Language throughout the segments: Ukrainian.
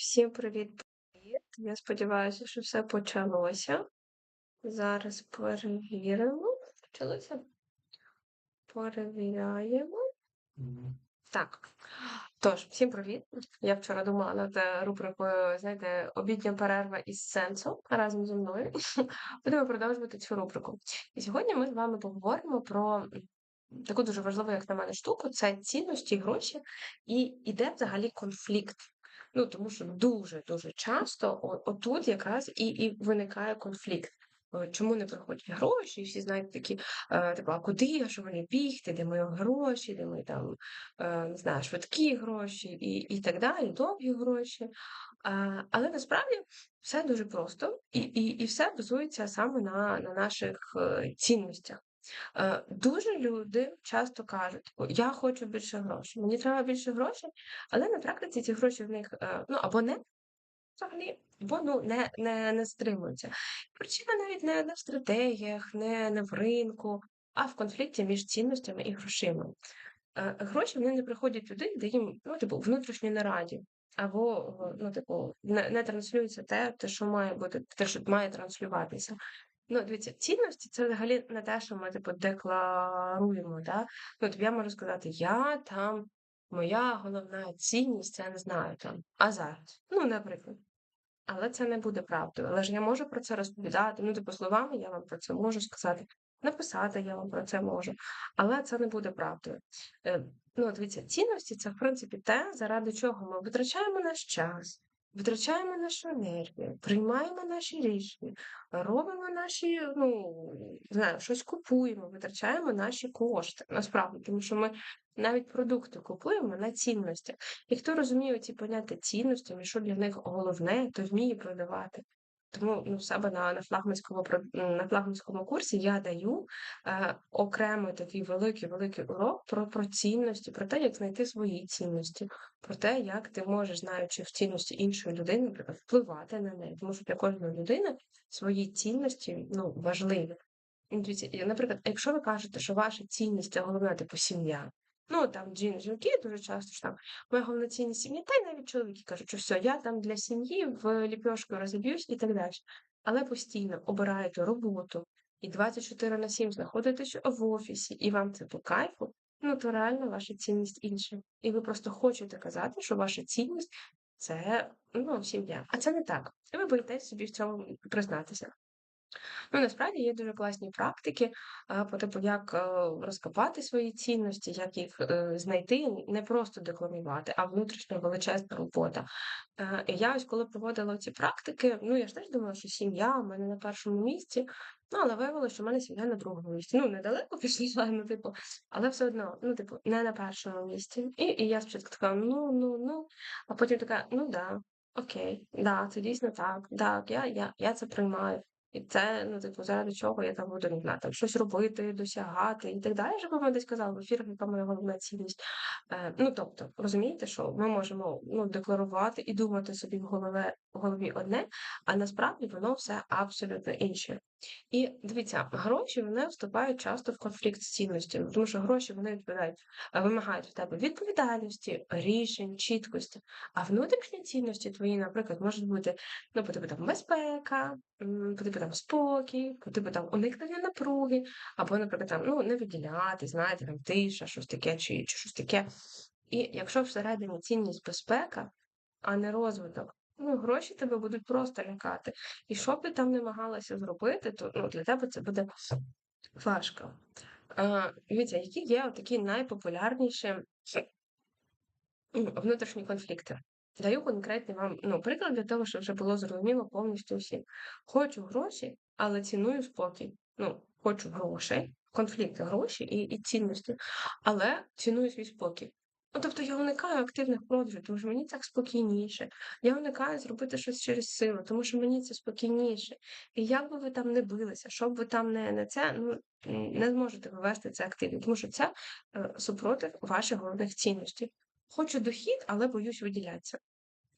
Всім привіт-привіт. Я сподіваюся, що все почалося. Зараз перевіримо. Почалося? Перевіряємо. Так. Тож, всім привіт. Я вчора думала над е, рубрикою, знаєте, обідня перерва із сенсом разом зі мною. Будемо продовжувати цю рубрику. І сьогодні ми з вами поговоримо про таку дуже важливу, як на мене, штуку: це цінності, гроші, і іде взагалі конфлікт. Ну, тому що дуже-дуже часто о- отут якраз і, і виникає конфлікт. Е, Чому не приходять гроші? І всі знають такі, е, типу, а куди, а що мені бігти, де мої гроші, де мої там, е, не знаю, швидкі гроші і, і так далі, довгі гроші. Але насправді все дуже просто, і, і, і все базується саме на, на наших цінностях. Е, Дуже люди часто кажуть, я хочу більше грошей, мені треба більше грошей, але на практиці ці гроші в них е, ну або не взагалі, або ну не, не, не стримуються. Причина навіть не, не в стратегіях, не, не в ринку, а в конфлікті між цінностями і грошима. Е, Гроші вони не приходять туди, де їм ну, типу, внутрішньо не. Або ну, типу, не, не транслюється те, те, що має бути, те, що має транслюватися. Ну, дивіться, цінності це взагалі не те, що ми типу декларуємо. Да? Ну, тобто я можу сказати, я там, моя головна цінність, я не знаю там, а зараз. Ну, наприклад. Але це не буде правдою. Але ж я можу про це розповідати. Ну, типу, словами я вам про це можу сказати, написати я вам про це можу, але це не буде правдою. Е, Ну, дивіться, цінності це в принципі те, заради чого ми витрачаємо наш час, витрачаємо нашу енергію, приймаємо наші рішення, робимо наші, ну не знаю, щось купуємо, витрачаємо наші кошти. Насправді, тому що ми навіть продукти купуємо на цінності. І хто розуміє ці поняття цінностями, що для них головне, то вміє продавати. Тому ну, себе на, на флагманському на флагманському курсі я даю е, окремий такий великий великий урок про, про цінності, про те, як знайти свої цінності, про те, як ти можеш, знаючи в цінності іншої людини, наприклад, впливати на неї. Тому що для кожної людини свої цінності ну, важливі. Наприклад, якщо ви кажете, що ваша цінність це головна, типу сім'я. Ну, там жін- жінки дуже часто що там моя головна сім'я, та й навіть чоловіки кажуть, що все, я там для сім'ї в ліпьошку розіб'юсь і так далі. Але постійно обираєте роботу і 24 на 7 знаходитесь в офісі, і вам це по кайфу, ну то реально ваша цінність інша. І ви просто хочете казати, що ваша цінність це ну, сім'я. А це не так. І ви боїтесь собі в цьому признатися. Ну, насправді є дуже класні практики, по типу, як е, розкопати свої цінності, як їх е, знайти, не просто декламувати, а внутрішня величезна робота. Е, І я ось коли проводила ці практики, ну я ж теж думала, що сім'я в мене на першому місці, ну але виявилося, що в мене сім'я на другому місці. Ну, недалеко пішла, ну, типу, але все одно, ну, типу, не на першому місці. І, і я спочатку така, ну, ну, ну, а потім така, ну да. Окей, да, це дійсно так. Так, я, я, я це приймаю. І це, ну, типу, заради чого я там буду не знаю, там щось робити, досягати і так далі. Вже вам десь казала в ефірах, яка моя головна цінність. Е, ну, тобто, розумієте, що ми можемо ну, декларувати і думати собі в голові, в голові одне, а насправді воно все абсолютно інше. І дивіться, гроші вони вступають часто в конфлікт з цінностями, тому що гроші вони відповідають, е, вимагають в тебе відповідальності, рішень, чіткості. А внутрішні цінності твої, наприклад, можуть бути ну, по типу там безпека, по типу там спокій, по типу там уникнення напруги, або, наприклад, там ну не виділяти, знаєте, там тиша, щось таке, чи, чи щось таке. І якщо всередині цінність безпека, а не розвиток. Ну, гроші тебе будуть просто лякати. І що б ти там намагалася зробити, то ну, для тебе це буде важко. А, дивіться, які є такі найпопулярніші внутрішні конфлікти. Даю конкретний вам ну, приклад для того, щоб вже було зрозуміло повністю всім. Хочу гроші, але ціную спокій. Ну, хочу грошей, конфлікти гроші і, і цінності, але ціную свій спокій. Ну, тобто я уникаю активних продажів, тому що мені так спокійніше. Я уникаю зробити щось через силу, тому що мені це спокійніше. І як би ви там не билися, що б ви там не, не це, ну не зможете вивести це активно, тому що це е, супротив ваших головних цінностей. Хочу дохід, але боюсь виділятися.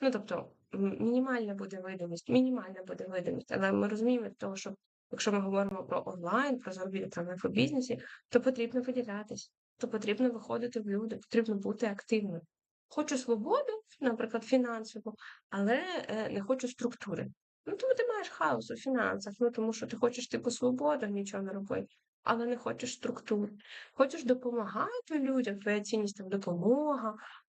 Ну, тобто, мінімальна буде видимість, мінімальна буде видимість, але ми розуміємо того, що якщо ми говоримо про онлайн, про заробіток в інфобізнесі, то потрібно виділятись, то потрібно виходити в люди, потрібно бути активним. хочу свободу, наприклад, фінансову, але е, не хочу структури. Ну, тому ти маєш хаос у фінансах, ну тому що ти хочеш типу свободу, нічого не робити, але не хочеш структур. Хочеш допомагати людям, твоя цінність там допомога,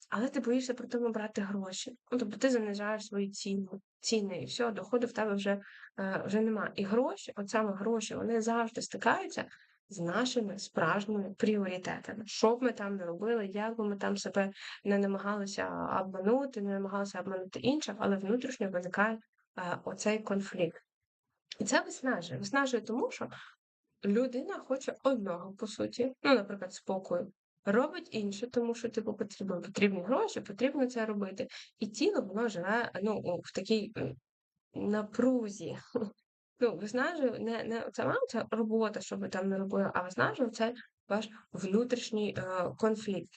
але ти боїшся при тому брати гроші. Ну, тобто ти занижаєш свої ціни, ціни, і все, доходу в тебе вже е, вже немає. І гроші, от саме гроші, вони завжди стикаються з нашими справжніми пріоритетами. Що б ми там не робили, як би ми там себе не намагалися обманути, не намагалися обманути інших, але внутрішньо виникає е, оцей конфлікт. І це виснажує. Виснажує тому, що людина хоче одного, по суті, ну, наприклад, спокою. Робить інше, тому що типу потрібно потрібні гроші, потрібно це робити. І тіло воно живе ну, в такій напрузі. Ну, виснажує не не вам це робота, що ви там не робили, а виснажує це ваш внутрішній е, конфлікт.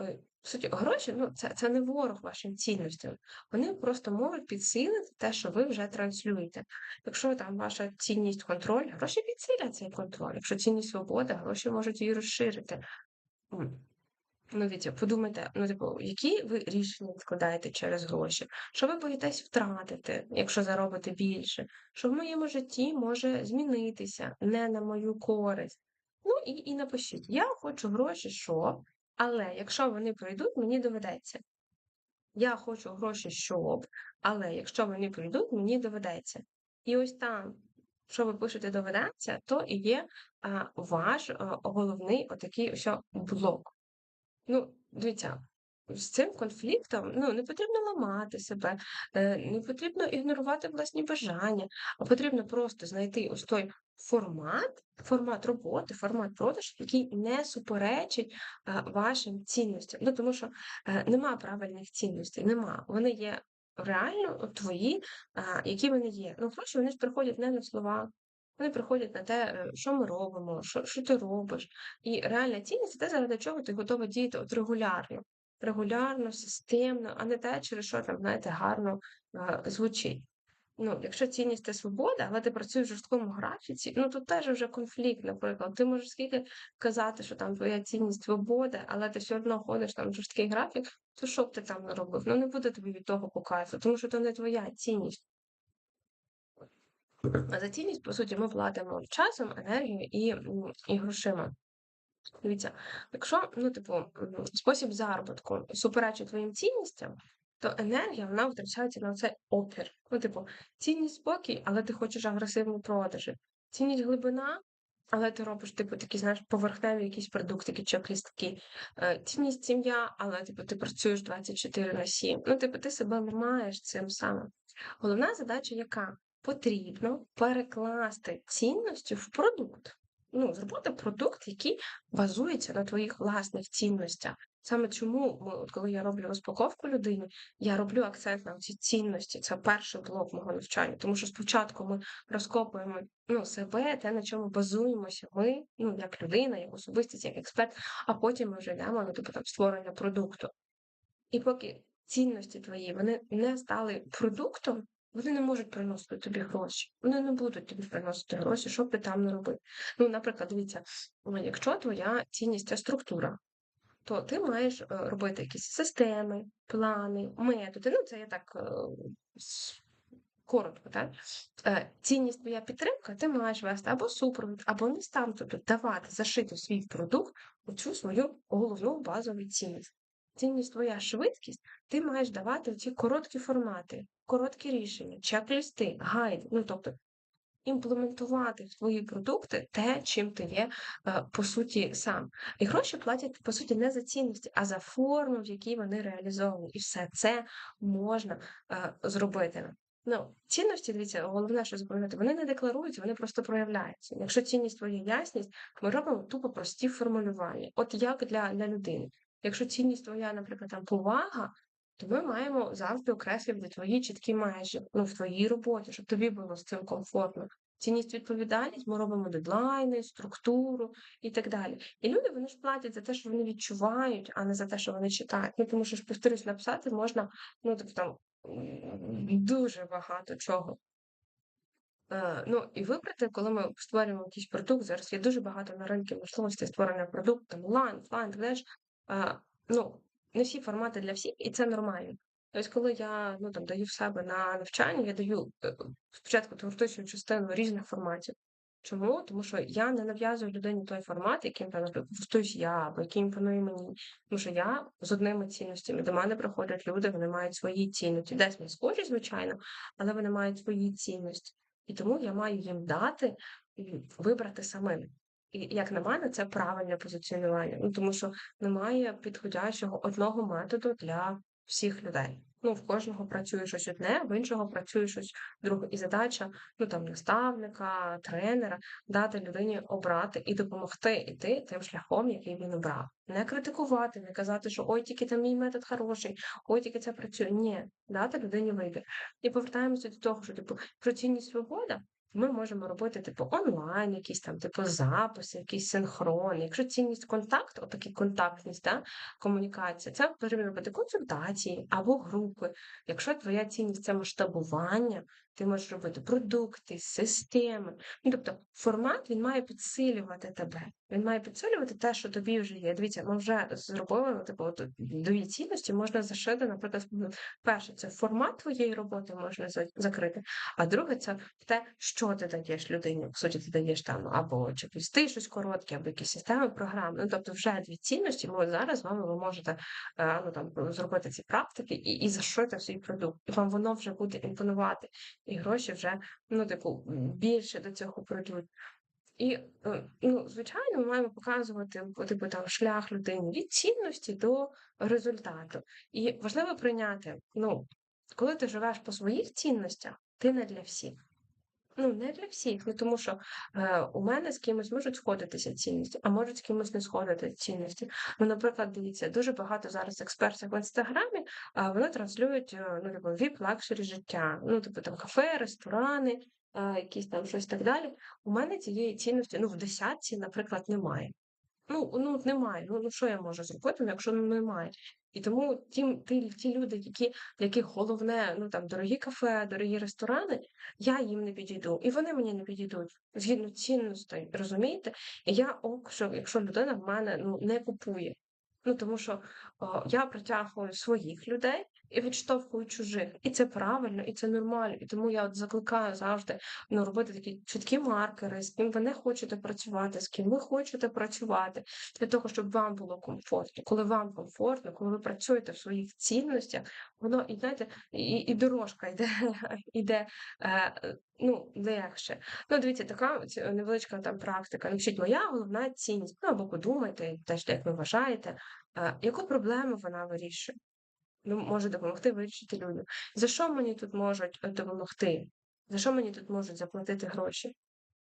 Е, в суті, гроші ну, це це не ворог вашим цінностям. Вони просто можуть підсилити те, що ви вже транслюєте. Якщо там ваша цінність контроль, гроші підсилять цей контроль. Якщо цінність свобода, гроші можуть її розширити. Ну, дивіться, подумайте, ну, типу, які ви рішення відкладаєте через гроші? Що ви боїтесь втратити, якщо заробите більше? Що в моєму житті може змінитися не на мою користь? Ну і і напишіть: я хочу гроші, що, але якщо вони прийдуть, мені доведеться. Я хочу гроші, щоб, але якщо вони прийдуть, мені доведеться. І ось там, що ви пишете доведеться, то і є а, ваш а, головний отакий ось блок. Ну, дивіться, з цим конфліктом ну, не потрібно ламати себе, е, не потрібно ігнорувати власні бажання, а потрібно просто знайти ось той формат, формат роботи, формат продажу, який не суперечить вашим цінностям. Ну, тому що е, нема правильних цінностей, нема. Вони є реально твої, які вони є. Ну, гроші вони ж приходять не на слова, вони приходять на те, е, що ми робимо, що що ти робиш. І реальна цінність це те, заради чого ти готова діяти от регулярно, регулярно, системно, а не те, через що там, знаєте, гарно е, звучить. Ну, Якщо цінність це свобода, але ти працюєш в жорсткому графіці, ну то теж вже конфлікт, наприклад. Ти можеш скільки казати, що там твоя цінність свобода, але ти все одно ходиш там в жорсткий графік, то що б ти там не робив? Ну не буде тобі від того по кайфу, тому що це не твоя цінність. А за цінність, по суті, ми платимо часом, енергією і і грошима. Дивіться, якщо ну, типу, спосіб заробітку суперечить твоїм цінностям, то енергія вона втрачається на цей опір. Ну, типу, цінність спокій, але ти хочеш агресивні продажі. Цінність глибина, але ти робиш, типу, такі, знаєш, поверхневі якісь продуктики, чек-лістки. Е, цінність сім'я, але типу, ти працюєш 24 на 7. Ну, типу, ти себе ламаєш цим самим. Головна задача яка? Потрібно перекласти цінності в продукт. Ну, зробити продукт, який базується на твоїх власних цінностях. Саме чому, от коли я роблю розпаковку людини, я роблю акцент на ці цінності. Це перший блок мого навчання. Тому що спочатку ми розкопуємо ну, себе, те, на чому базуємося ми, ну, як людина, як особистість, як експерт, а потім ми вже йдемо на типу, там, створення продукту. І поки цінності твої вони не стали продуктом, вони не можуть приносити тобі гроші. Вони не будуть тобі приносити гроші, що б ти там не робив. Ну, наприклад, дивіться, якщо твоя цінність це структура, то ти маєш е, робити якісь системи, плани, методи. Ну, це я так е, коротко, так? Е, цінність твоя підтримка, ти маєш вести або супровід, або не став тобі давати зашити свій продукт у цю свою головну базову цінність цінність твоя швидкість, ти маєш давати ці короткі формати, короткі рішення, чек-лісти, гайд, ну тобто імплементувати в твої продукти те, чим ти є е, по суті сам. І гроші платять, по суті, не за цінності, а за форму, в якій вони реалізовані. І все це можна е, зробити. Ну, цінності, дивіться, головне, що запам'ятати, вони не декларуються, вони просто проявляються. Якщо цінність твоя ясність, ми робимо тупо прості формулювання, от як для, для людини. Якщо цінність твоя, наприклад, там повага, то ми маємо завжди окреслювати твої чіткі межі ну, в твоїй роботі, щоб тобі було з цим комфортно. Цінність відповідальність, ми робимо дедлайни, структуру і так далі. І люди вони ж платять за те, що вони відчувають, а не за те, що вони читають. Ну тому що ж повторюсь, написати можна ну тобто там дуже багато чого. Е, ну і вибрати, коли ми створюємо якийсь продукт, зараз є дуже багато на ринку можливостей створення продукту, онлайн, офлайн, так далі. Ну, не всі формати для всіх, і це нормально. Тобто, коли я ну, там, даю в себе на навчання, я даю е, спочатку теоретичну частину різних форматів. Чому? Тому що я не нав'язую людині той формат, яким там, користуюсь я, або який імпонує мені. Тому що я з одними цінностями. До мене приходять люди, вони мають свої цінності. Десь не схожі, звичайно, але вони мають свої цінності. І тому я маю їм дати вибрати самим. Як на мене, це правильне позиціонування. Ну тому що немає підходящого одного методу для всіх людей. Ну, в кожного працює щось одне, в іншого працює щось друге. І задача ну там наставника, тренера дати людині обрати і допомогти йти тим шляхом, який він обрав. Не критикувати, не казати, що ой, тільки там мій метод хороший, ой, тільки це працює. Ні, дати людині вибір. І повертаємося до того, що типу про цінність свобода ми можемо робити, типу, онлайн, якісь там, типу, записи, якийсь синхрон. Якщо цінність контакт, отакі контактність, да, комунікація, це потрібно робити консультації або групи. Якщо твоя цінність це масштабування, ти можеш робити продукти, системи. Ну, Тобто формат він має підсилювати тебе. Він має підсилювати те, що тобі вже є. Дивіться, ми вже зробили ну, типу, от, дві цінності, можна зашити, наприклад, перше, це формат твоєї роботи можна закрити, а друге це те, що ти даєш людині. В суті, ти даєш там або чи ти щось коротке, або якісь системи програми. Ну, тобто, вже дві цінності, ми зараз з вами ви можете е, ну, там, зробити ці практики і і зашити свій продукт. І вам воно вже буде імпонувати і гроші вже, ну, типу, більше до цього прийдуть. І, е, ну, звичайно, ми маємо показувати типу, там, шлях людини від цінності до результату. І важливо прийняти, ну, коли ти живеш по своїх цінностях, ти не для всіх. Ну, не для всіх, ну тому що е, у мене з кимось можуть сходитися цінності, а можуть з кимось не сходити цінності. Ну, наприклад, дивіться, дуже багато зараз експертів в інстаграмі, а вони транслюють е, ну, типу, віп лакшері життя. Ну, типу там кафе, ресторани, якісь там щось так далі. У мене цієї цінності ну, в десятці, наприклад, немає. Ну, ну немає. Ну, ну що я можу зробити, якщо ну, немає. І тому ті, ті, ті люди, які, для яких головне, ну там дорогі кафе, дорогі ресторани, я їм не підійду, і вони мені не підійдуть згідно цінностей, розумієте? І я ок, що якщо людина в мене ну не купує. Ну тому що о, я притягую своїх людей, і відштовхую чужих. І це правильно, і це нормально. І тому я от закликаю завжди ну, робити такі чіткі маркери, з ким ви не хочете працювати, з ким ви хочете працювати, для того, щоб вам було комфортно. Коли вам комфортно, коли ви працюєте в своїх цінностях, воно і знаєте, і, і дорожка йде, йде е, ну, легше. Ну, дивіться, така невеличка там практика. Напишіть, моя головна цінність. Ну або подумайте, теж як ви вважаєте, е, яку проблему вона вирішує може допомогти вирішити людям. За що мені тут можуть е, допомогти? За що мені тут можуть заплатити гроші?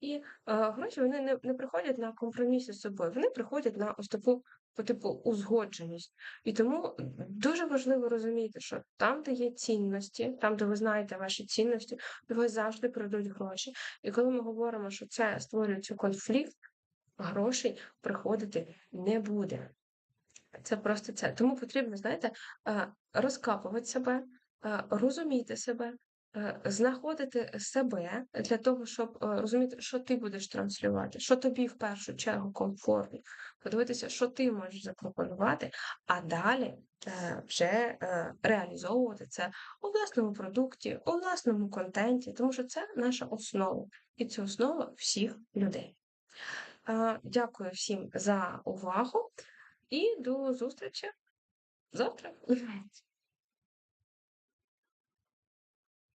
І е, гроші вони не не приходять на компроміси з собою, вони приходять на ось таку по типу узгодженість. І тому дуже важливо розуміти, що там, де є цінності, там, де ви знаєте ваші цінності, то ви завжди прийдуть гроші. І коли ми говоримо, що це створюється конфлікт, грошей приходити не буде. Це просто це. Тому потрібно, знаєте, е, розкапувати себе, е, розуміти себе, е, знаходити себе для того, щоб розуміти, що ти будеш транслювати, що тобі в першу чергу комфортно, подивитися, що ти можеш запропонувати, а далі вже реалізовувати це у власному продукті, у власному контенті, тому що це наша основа, і це основа всіх людей. Дякую всім за увагу. І до зустрічі завтра.